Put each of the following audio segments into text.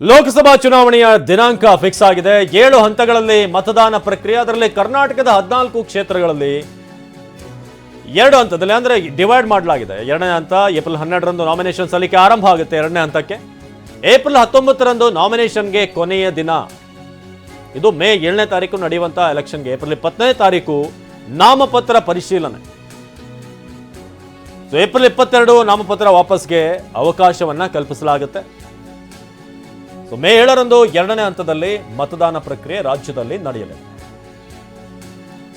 ಲೋಕಸಭಾ ಚುನಾವಣೆಯ ದಿನಾಂಕ ಫಿಕ್ಸ್ ಆಗಿದೆ. ಏಳು ಹಂತಗಳಲ್ಲಿ ಮತದಾನ ಪ್ರಕ್ರಿಯೆ, ಅದರಲ್ಲಿ ಕರ್ನಾಟಕದ ಹದಿನಾಲ್ಕು ಕ್ಷೇತ್ರಗಳಲ್ಲಿ ಎರಡು ಹಂತದಲ್ಲಿ ಅಂದ್ರೆ ಡಿವೈಡ್ ಮಾಡಲಾಗಿದೆ. ಎರಡನೇ ಹಂತ ಏಪ್ರಿಲ್ ಹನ್ನೆರಡರಂದು ನಾಮಿನೇಷನ್ ಸಲ್ಲಿಕೆ ಆರಂಭ ಆಗುತ್ತೆ. ಎರಡನೇ ಹಂತಕ್ಕೆ ಏಪ್ರಿಲ್ ಹತ್ತೊಂಬತ್ತರಂದು ನಾಮಿನೇಷನ್ಗೆ ಕೊನೆಯ ದಿನ. ಇದು ಮೇ ಏಳನೇ ತಾರೀಕು ನಡೆಯುವಂಥ ಎಲೆಕ್ಷನ್ಗೆ ಏಪ್ರಿಲ್ ಇಪ್ಪತ್ತನೇ ತಾರೀಕು ನಾಮಪತ್ರ ಪರಿಶೀಲನೆ. ಸೊ ಏಪ್ರಿಲ್ ಇಪ್ಪತ್ತೆರಡು ನಾಮಪತ್ರ ವಾಪಸ್ಗೆ ಅವಕಾಶವನ್ನ ಕಲ್ಪಿಸಲಾಗುತ್ತೆ. ಸೊ ಮೇ ಏಳರಂದು ಎರಡನೇ ಹಂತದಲ್ಲಿ ಮತದಾನ ಪ್ರಕ್ರಿಯೆ ರಾಜ್ಯದಲ್ಲಿ ನಡೆಯಲಿದೆ.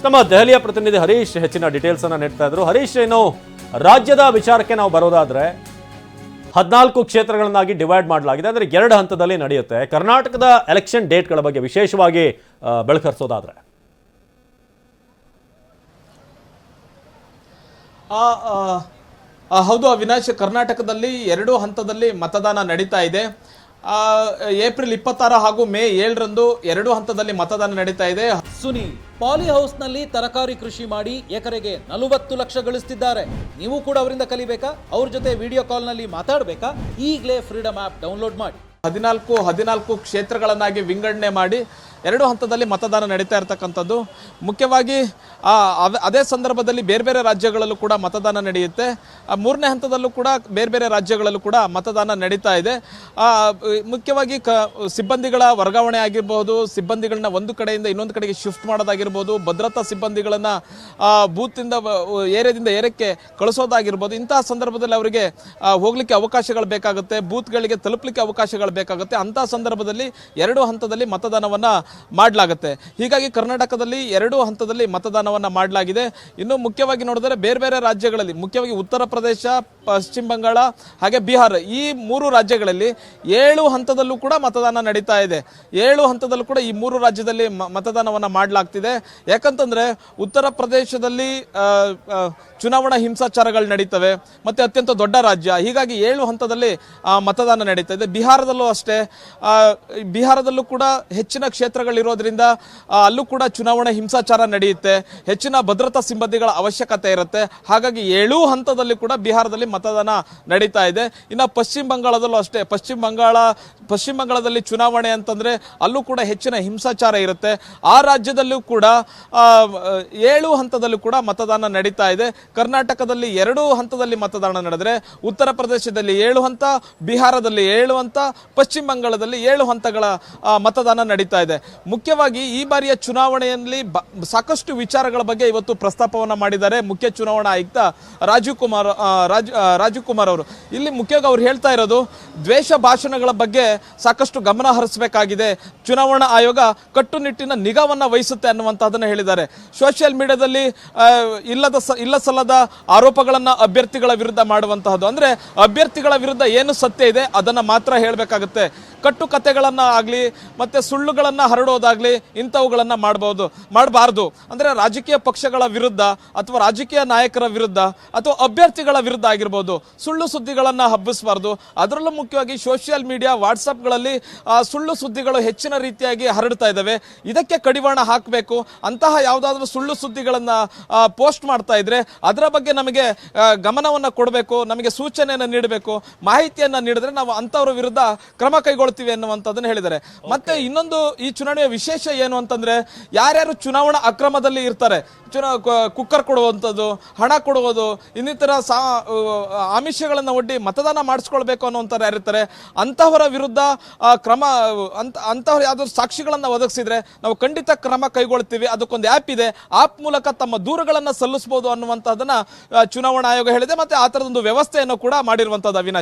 ನಮ್ಮ ದೆಹಲಿಯ ಪ್ರತಿನಿಧಿ ಹರೀಶ್ ಹೆಚ್ಚಿನ ಡೀಟೇಲ್ಸ್ ಅನ್ನ ನೀಡ್ತಾ ಇದ್ರು. ಹರೀಶ್ ಏನು ರಾಜ್ಯದ ವಿಚಾರಕ್ಕೆ ನಾವು ಬರೋದಾದ್ರೆ ಹದಿನಾಲ್ಕು ಕ್ಷೇತ್ರಗಳನ್ನಾಗಿ ಡಿವೈಡ್ ಮಾಡಲಾಗಿದೆ. ಅಂದ್ರೆ ಎರಡು ಹಂತದಲ್ಲಿ ನಡೆಯುತ್ತೆ. ಕರ್ನಾಟಕದ ಎಲೆಕ್ಷನ್ ಡೇಟ್ಗಳ ಬಗ್ಗೆ ವಿಶೇಷವಾಗಿ ಬೆಳಕರಿಸೋದಾದ್ರೆ. ಹೌದು, ಅವಿನಾಶ್, ಕರ್ನಾಟಕದಲ್ಲಿ ಎರಡು ಹಂತದಲ್ಲಿ ಮತದಾನ ನಡೀತಾ ಇದೆ. ಏಪ್ರಿಲ್ ಇಪ್ಪತ್ತಾರ ಹಾಗೂ ಮೇ ಏಳರಂದು ಎರಡು ಹಂತದಲ್ಲಿ ಮತದಾನ ನಡೀತಾ ಇದೆ. ಸುನಿ ಪಾಲಿ ಹೌಸ್ನಲ್ಲಿ ತರಕಾರಿ ಕೃಷಿ ಮಾಡಿ ಎಕರೆಗೆ ನಲವತ್ತು ಲಕ್ಷ ಗಳಿಸ್ತಿದ್ದಾರೆ. ನೀವು ಕೂಡ ಅವರಿಂದ ಕಲಿಬೇಕಾ? ಅವ್ರ ಜೊತೆ ವಿಡಿಯೋ ಕಾಲ್ನಲ್ಲಿ ಮಾತಾಡಬೇಕಾ? ಈಗಲೇ ಫ್ರೀಡಮ್ ಆ್ಯಪ್ ಡೌನ್ಲೋಡ್ ಮಾಡಿ. ಹದಿನಾಲ್ಕು ಹದಿನಾಲ್ಕು ಕ್ಷೇತ್ರಗಳನ್ನಾಗಿ ವಿಂಗಡಣೆ ಮಾಡಿ ಎರಡು ಹಂತದಲ್ಲಿ ಮತದಾನ ನಡೀತಾ ಇರತಕ್ಕಂಥದ್ದು. ಮುಖ್ಯವಾಗಿ ಅದೇ ಸಂದರ್ಭದಲ್ಲಿ ಬೇರೆ ಬೇರೆ ರಾಜ್ಯಗಳಲ್ಲೂ ಕೂಡ ಮತದಾನ ನಡೆಯುತ್ತೆ. ಮೂರನೇ ಹಂತದಲ್ಲೂ ಕೂಡ ಬೇರೆ ಬೇರೆ ರಾಜ್ಯಗಳಲ್ಲೂ ಕೂಡ ಮತದಾನ ನಡೀತಾ ಇದೆ. ಮುಖ್ಯವಾಗಿ ಕ, ಸಿಬ್ಬಂದಿಗಳ ವರ್ಗಾವಣೆ ಆಗಿರಬಹುದು ಸಿಬ್ಬಂದಿಗಳನ್ನ ಒಂದು ಕಡೆಯಿಂದ ಇನ್ನೊಂದು ಕಡೆಗೆ ಶಿಫ್ಟ್ ಮಾಡೋದಾಗಿರ್ಬೋದು, ಭದ್ರತಾ ಸಿಬ್ಬಂದಿಗಳನ್ನ ಬೂತಿಂದ ಏರಿಯಾದಿಂದ ಏರಕ್ಕೆ ಕಳಿಸೋದಾಗಿರ್ಬೋದು, ಇಂತಹ ಸಂದರ್ಭದಲ್ಲಿ ಅವರಿಗೆ ಹೋಗ್ಲಿಕ್ಕೆ ಅವಕಾಶಗಳು ಬೇಕಾಗುತ್ತೆ, ಬೂತ್ಗಳಿಗೆ ತಲುಪಲಿಕ್ಕೆ ಅವಕಾಶಗಳು ಬೇಕಾಗುತ್ತೆ. ಅಂತಹ ಸಂದರ್ಭದಲ್ಲಿ ಎರಡು ಹಂತದಲ್ಲಿ ಮತದಾನವನ್ನ ಮಾಡಲಾಗುತ್ತೆ. ಹೀಗಾಗಿ ಕರ್ನಾಟಕದಲ್ಲಿ ಎರಡು ಹಂತದಲ್ಲಿ ಮತದಾನವನ್ನು ಮಾಡಲಾಗಿದೆ. ಇನ್ನು ಮುಖ್ಯವಾಗಿ ನೋಡಿದರೆ ಬೇರೆ ಬೇರೆ ರಾಜ್ಯಗಳಲ್ಲಿ, ಮುಖ್ಯವಾಗಿ ಉತ್ತರ ಪ್ರದೇಶ, ಪಶ್ಚಿಮ ಬಂಗಾಳ, ಹಾಗೆ ಬಿಹಾರ, ಈ ಮೂರು ರಾಜ್ಯಗಳಲ್ಲಿ ಏಳು ಹಂತದಲ್ಲೂ ಕೂಡ ಮತದಾನ ನಡೀತಾ ಇದೆ. ಏಳು ಹಂತದಲ್ಲೂ ಕೂಡ ಈ ಮೂರು ರಾಜ್ಯದಲ್ಲಿ ಮತದಾನವನ್ನು ಮಾಡಲಾಗ್ತಿದೆ. ಯಾಕಂತಂದರೆ ಉತ್ತರ ಪ್ರದೇಶದಲ್ಲಿ ಚುನಾವಣಾ ಹಿಂಸಾಚಾರಗಳು ನಡೀತವೆ, ಮತ್ತು ಅತ್ಯಂತ ದೊಡ್ಡ ರಾಜ್ಯ. ಹೀಗಾಗಿ ಏಳು ಹಂತದಲ್ಲಿ ಮತದಾನ ನಡೀತಾ ಇದೆ. ಬಿಹಾರದಲ್ಲೂ ಅಷ್ಟೇ ಬಿಹಾರದಲ್ಲೂ ಕೂಡ ಹೆಚ್ಚಿನ ಕ್ಷೇತ್ರಗಳಿರೋದ್ರಿಂದ ಅಲ್ಲೂ ಕೂಡ ಚುನಾವಣೆ ಹಿಂಸಾಚಾರ ನಡೆಯುತ್ತೆ. ಹೆಚ್ಚಿನ ಭದ್ರತಾ ಸಿಬ್ಬಂದಿಗಳ ಅವಶ್ಯಕತೆ ಇರುತ್ತೆ. ಹಾಗಾಗಿ ಏಳು ಹಂತದಲ್ಲಿ ಕೂಡ ಬಿಹಾರದಲ್ಲಿ ಮತದಾನ ನಡೀತಾ ಇದೆ. ಇನ್ನು ಪಶ್ಚಿಮ ಬಂಗಾಳದಲ್ಲೂ ಅಷ್ಟೇ. ಪಶ್ಚಿಮ ಬಂಗಾಳ, ಪಶ್ಚಿಮ ಬಂಗಾಳದಲ್ಲಿ ಚುನಾವಣೆ ಅಂತಂದ್ರೆ ಅಲ್ಲೂ ಕೂಡ ಹೆಚ್ಚಿನ ಹಿಂಸಾಚಾರ ಇರುತ್ತೆ. ಆ ರಾಜ್ಯದಲ್ಲೂ ಕೂಡ ಏಳು ಹಂತದಲ್ಲೂ ಕೂಡ ಮತದಾನ ನಡೀತಾ ಇದೆ. ಕರ್ನಾಟಕದಲ್ಲಿ ಎರಡು ಹಂತದಲ್ಲಿ ಮತದಾನ ನಡೆದರೆ ಉತ್ತರ ಪ್ರದೇಶದಲ್ಲಿ ಏಳು ಹಂತ, ಬಿಹಾರದಲ್ಲಿ ಏಳು ಹಂತ, ಪಶ್ಚಿಮ ಬಂಗಾಳದಲ್ಲಿ ಏಳು ಹಂತಗಳ ಮತದಾನ ನಡೀತಾ ಇದೆ. ಮುಖ್ಯವಾಗಿ ಈ ಬಾರಿಯ ಚುನಾವಣೆಯಲ್ಲಿ ಸಾಕಷ್ಟು ವಿಚಾರಗಳ ಬಗ್ಗೆ ಇವತ್ತು ಪ್ರಸ್ತಾಪವನ್ನು ಮಾಡಿದ್ದಾರೆ. ಮುಖ್ಯ ಚುನಾವಣಾ ಆಯುಕ್ತ ರಾಜೀವ್ ಕುಮಾರ್ ರಾಜ್ ರಾಜೀವ್ ಕುಮಾರ್ ಅವರು. ಇಲ್ಲಿ ಮುಖ್ಯವಾಗಿ ಅವ್ರು ಹೇಳ್ತಾ ಇರೋದು, ದ್ವೇಷ ಭಾಷಣಗಳ ಬಗ್ಗೆ ಸಾಕಷ್ಟು ಗಮನ ಹರಿಸಬೇಕಾಗಿದೆ. ಚುನಾವಣಾ ಆಯೋಗ ಕಟ್ಟುನಿಟ್ಟಿನ ನಿಗಾವನ್ನ ವಹಿಸುತ್ತೆ ಅನ್ನುವಂಥದ್ದನ್ನು ಹೇಳಿದ್ದಾರೆ. ಸೋಷಿಯಲ್ ಮೀಡಿಯಾದಲ್ಲಿ ಇಲ್ಲದ ಸ- ಇಲ್ಲ ಸಲ್ಲದ ಆರೋಪಗಳನ್ನ ಅಭ್ಯರ್ಥಿಗಳ ವಿರುದ್ಧ ಮಾಡುವಂತಹದ್ದು. ಅಂದ್ರೆ ಅಭ್ಯರ್ಥಿಗಳ ವಿರುದ್ಧ ಏನು ಸತ್ಯ ಇದೆ ಅದನ್ನ ಮಾತ್ರ ಹೇಳಬೇಕಾಗುತ್ತೆ. ಕಟ್ಟು ಆಗಲಿ, ಮತ್ತು ಸುಳ್ಳುಗಳನ್ನ ಹರಡೋದಾಗ್ಲಿ ಇಂಥವುಗಳನ್ನ ಮಾಡಬಹುದು ಮಾಡಬಾರ್ದು. ಅಂದ್ರೆ ರಾಜಕೀಯ ಪಕ್ಷಗಳ ವಿರುದ್ಧ ಅಥವಾ ರಾಜಕೀಯ ನಾಯಕರ ವಿರುದ್ಧ ಅಥವಾ ಅಭ್ಯರ್ಥಿಗಳ ವಿರುದ್ಧ ಆಗಿರ್ಬೋದು ಸುಳ್ಳು ಸುದ್ದಿಗಳನ್ನ ಹಬ್ಬಿಸಬಾರ್ದು. ಅದರಲ್ಲೂ ಮುಖ್ಯವಾಗಿ ಸೋಷಿಯಲ್ ಮೀಡಿಯಾ ವಾಟ್ಸಪ್ಗಳಲ್ಲಿ ಸುಳ್ಳು ಸುದ್ದಿಗಳು ಹೆಚ್ಚಿನ ರೀತಿಯಾಗಿ ಹರಡ್ತಾ ಇದ್ದಾವೆ ಇದಕ್ಕೆ ಕಡಿವಾಣ ಹಾಕಬೇಕು. ಅಂತಹ ಯಾವುದಾದ್ರೂ ಸುಳ್ಳು ಸುದ್ದಿಗಳನ್ನ ಪೋಸ್ಟ್ ಮಾಡ್ತಾ ಇದ್ರೆ ಅದರ ಬಗ್ಗೆ ನಮಗೆ ಗಮನವನ್ನು ಗಮನವನ್ನ ಕೊಡಬೇಕು ನಮಗೆ ಸೂಚನೆಯನ್ನ ನೀಡಬೇಕು. ಮಾಹಿತಿಯನ್ನ ನೀಡಿದ್ರೆ ನಾವು ಅಂಥವ್ರ ವಿರುದ್ಧ ಕ್ರಮ ಕೈಗೊಳ್ತೀವಿ ಅನ್ನುವಂಥದ್ದನ್ನು ಹೇಳಿದ್ದಾರೆ. ಮತ್ತೆ ಇನ್ನೊಂದು ಈ ಚುನಾವಣೆಯ ವಿಶೇಷ ಏನು ಅಂತಂದ್ರೆ ಯಾರ್ಯಾರು ಚುನಾವಣಾ ಅಕ್ರಮದಲ್ಲಿ ಇರ್ತಾರೆ, ಚುನಾ ಕುಕ್ಕರ್ ಕೊಡುವಂಥದ್ದು, ಹಣ ಕೊಡುವುದು, ಇನ್ನಿತರ ಸಾ ಆಮಿಷಗಳನ್ನು ಒಡ್ಡಿ ಮತದಾನ ಮಾಡಿಸ್ಕೊಳ್ಬೇಕು ಅನ್ನೋಂಥವ್ರು ಯಾರಿರ್ತಾರೆ ಅಂತಹವರ ವಿರುದ್ಧ ಕ್ರಮ ಅಂತ, ಅಂತಹವ್ರು ಯಾವ್ದಾದ್ರು ಸಾಕ್ಷಿಗಳನ್ನು ಒದಗಿಸಿದ್ರೆ ನಾವು ಖಂಡಿತ ಕ್ರಮ ಕೈಗೊಳ್ತೀವಿ, ಅದಕ್ಕೊಂದು ಆ್ಯಪ್ ಇದೆ, ಆಪ್ ಮೂಲಕ ತಮ್ಮ ದೂರುಗಳನ್ನು ಸಲ್ಲಿಸ್ಬೋದು ಅನ್ನುವಂಥದ್ದನ್ನು ಚುನಾವಣಾ ಆಯೋಗ ಹೇಳಿದೆ, ಮತ್ತು ಆ ಥರದೊಂದು ವ್ಯವಸ್ಥೆಯನ್ನು ಕೂಡ ಮಾಡಿರುವಂಥದ್ದು ಅವಿನಾಶ್.